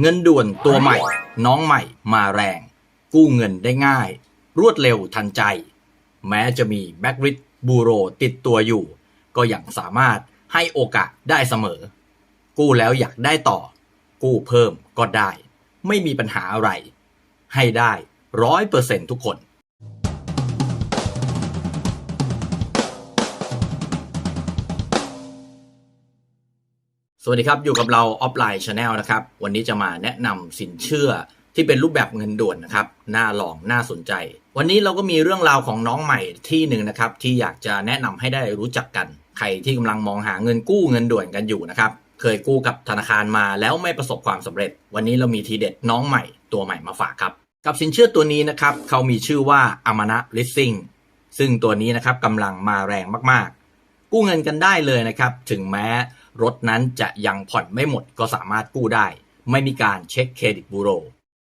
เงินด่วนตัวใหม่ น้องใหม่มาแรง กู้เงินได้ง่าย รวดเร็วทันใจ แม้จะมีแบ็กริดบูโรติดตัวอยู่ ก็ยังสามารถให้โอกาสได้เสมอ กู้แล้วอยากได้ต่อ กู้เพิ่มก็ได้ ไม่มีปัญหาอะไร ให้ได้ร้อยเปอร์เซ็นทุกคน สวัสดีครับ อยู่กับเราออฟไลน์ชาแนลนะครับ วันนี้จะมาแนะนำสินเชื่อที่เป็นรูปแบบเงินด่วนนะครับ น่าลองน่าสนใจ วันนี้เราก็มีเรื่องราวของน้องใหม่ที่หนึ่งนะครับ ที่อยากจะแนะนำให้ได้รู้จักกัน ใครที่กำลังมองหาเงินกู้เงินด่วนกันอยู่นะครับ เคยกู้กับธนาคารมาแล้วไม่ประสบความสำเร็จ วันนี้เรามีทีเด็ดน้องใหม่ตัวใหม่มาฝากครับ กับสินเชื่อตัวนี้นะครับเขามีชื่อว่าอมนะลิสซิ่งซึ่งตัวนี้นะครับกำลังมาแรงมากๆ กู้เงินกันได้เลยนะครับ ถึงแม้ รถนั้นจะยังผ่อนไม่หมดก็สามารถกู้ได้ ไม่มีการเช็คเครดิตบูโร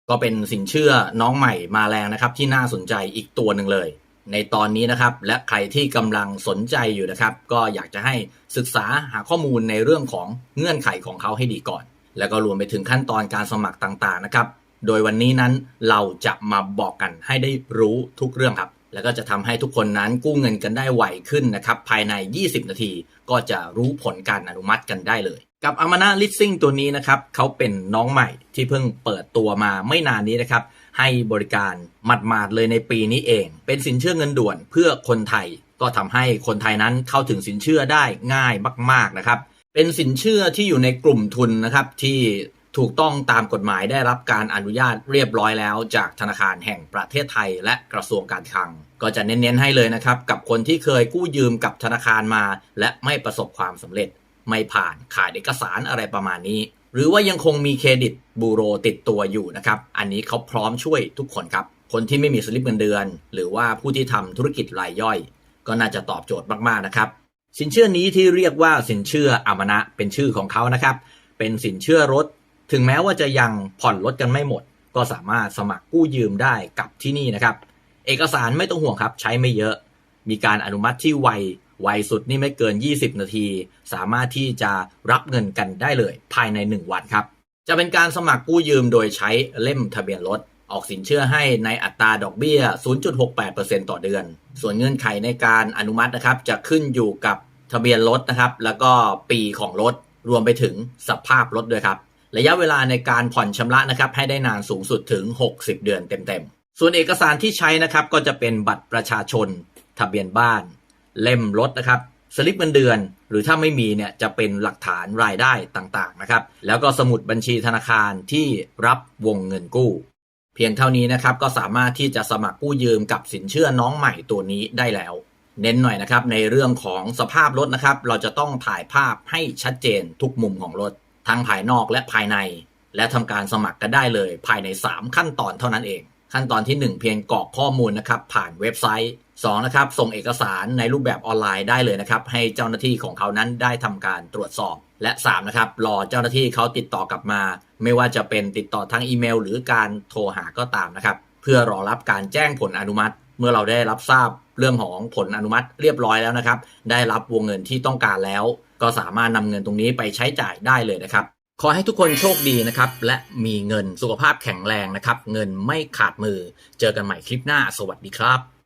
ก็เป็นสินเชื่อน้องใหม่มาแรงนะครับที่น่าสนใจอีกตัวหนึ่งเลย ในตอนนี้นะครับ และใครที่กำลังสนใจอยู่นะครับ ก็อยากจะให้ศึกษาหาข้อมูลในเรื่องของเงื่อนไขของเขาให้ดีก่อน แล้วก็รวมไปถึงขั้นตอนการสมัครต่างๆนะครับ โดยวันนี้นั้นเราจะมาบอกกันให้ได้รู้ทุกเรื่องครับ แล้วก็จะทำให้ทุกคนนั้นกู้เงินกันได้ไวขึ้นนะครับ ภายใน 20 นาทีก็จะรู้ผลการอนุมัติกันได้เลย กับอ m มานาลิสซิ่งตัวนี้นะครับ เขาเป็นน้องใหม่ที่เพิ่งเปิดตัวมาไม่นานนี้นะครับ ให้บริการหมาดๆเลยในปีนี้เอง เป็นสินเชื่อเงินด่วนเพื่อคนไทย ก็ทำให้คนไทยนั้นเข้าถึงสินเชื่อได้ง่ายมาก ๆนะครับ เป็นสินเชื่อที่อยู่ในกลุ่มทุนนะครับที่ ถูกต้องตามกฎหมายได้รับการอนุญาตเรียบร้อยแล้ว จากธนาคารแห่งประเทศไทยและกระทรวงการคลัง ก็จะเน้นๆให้เลยนะครับ กับคนที่เคยกู้ยืมกับธนาคารมา และไม่ประสบความสำเร็จ ไม่ผ่านขาดเอกสารอะไรประมาณนี้ หรือว่ายังคงมีเครดิตบูโรติดตัวอยู่นะครับ อันนี้เขาพร้อมช่วยทุกคนครับ คนที่ไม่มีสลิปเงินเดือน หรือว่าผู้ที่ทำธุรกิจรายย่อย ก็น่าจะตอบโจทย์มากๆนะครับ สินเชื่อนี้ที่เรียกว่าสินเชื่ออมนะเป็นชื่อของเขานะครับ เป็นสินเชื่อรถ ถึงแม้ว่าจะยังผ่อนรถกันไม่หมด ก็สามารถสมัครกู้ยืมได้กับที่นี่นะครับ เอกสารไม่ต้องห่วงครับ ใช้ไม่เยอะ มีการอนุมัติที่ไวไวสุดนี่ไม่เกิน 20 นาที สามารถที่จะรับเงินกันได้เลย ภายใน 1 วันครับ จะเป็นการสมัครกู้ยืมโดยใช้เล่มทะเบียนรถ ออกสินเชื่อให้ในอัตราดอกเบี้ย 0.68%ต่อเดือน ส่วนเงื่อนไขในการอนุมัตินะครับ จะขึ้นอยู่กับทะเบียนรถนะครับ แล้วก็ปีของรถ รวมไปถึงสภาพรถด้วยครับ ระยะเวลาในการผ่อนชำระนะครับให้ได้นานสูงสุดถึง 60 เดือนเต็มๆ ส่วนเอกสารที่ใช้นะครับก็จะเป็นบัตรประชาชน ทะเบียนบ้าน เล่มรถนะครับสลิปเงินเดือน หรือถ้าไม่มีเนี่ยจะเป็นหลักฐานรายได้ต่างๆนะครับแล้วก็สมุดบัญชีธนาคารที่รับวงเงินกู้ เพียงเท่านี้นะครับก็สามารถที่จะสมัครกู้ยืมกับสินเชื่อน้องใหม่ตัวนี้ได้แล้ว เน้นหน่อยนะครับในเรื่องของสภาพรถนะครับเราจะต้องถ่ายภาพให้ชัดเจนทุกมุมของรถ ทั้งภายนอกและภายใน และทำการสมัครกันได้เลยภายใน 3 ขั้นตอนเท่านั้นเอง ขั้นตอนที่ 1 เพียงกรอกข้อมูลนะครับผ่านเว็บไซต์2นะครับส่งเอกสารในรูปแบบออนไลน์ได้เลยนะครับ ให้เจ้าหน้าที่ของเขานั้นได้ทำการตรวจสอบ และ3นะครับรอเจ้าหน้าที่เขาติดต่อกลับมา ไม่ว่าจะเป็นติดต่อทางอีเมล หรือการโทรหาก็ตามนะครับ เพื่อรอรับการแจ้งผลอนุมัติ เมื่อเราได้รับทราบ เรื่องของผลอนุมัติเรียบร้อยแล้วนะครับ ได้รับวงเงินที่ต้องการแล้ว ก็สามารถนำเงินตรงนี้ไปใช้จ่ายได้เลยนะครับ ขอให้ทุกคนโชคดีนะครับ และมีเงินสุขภาพแข็งแรงนะครับ เงินไม่ขาดมือ เจอกันใหม่คลิปหน้า สวัสดีครับ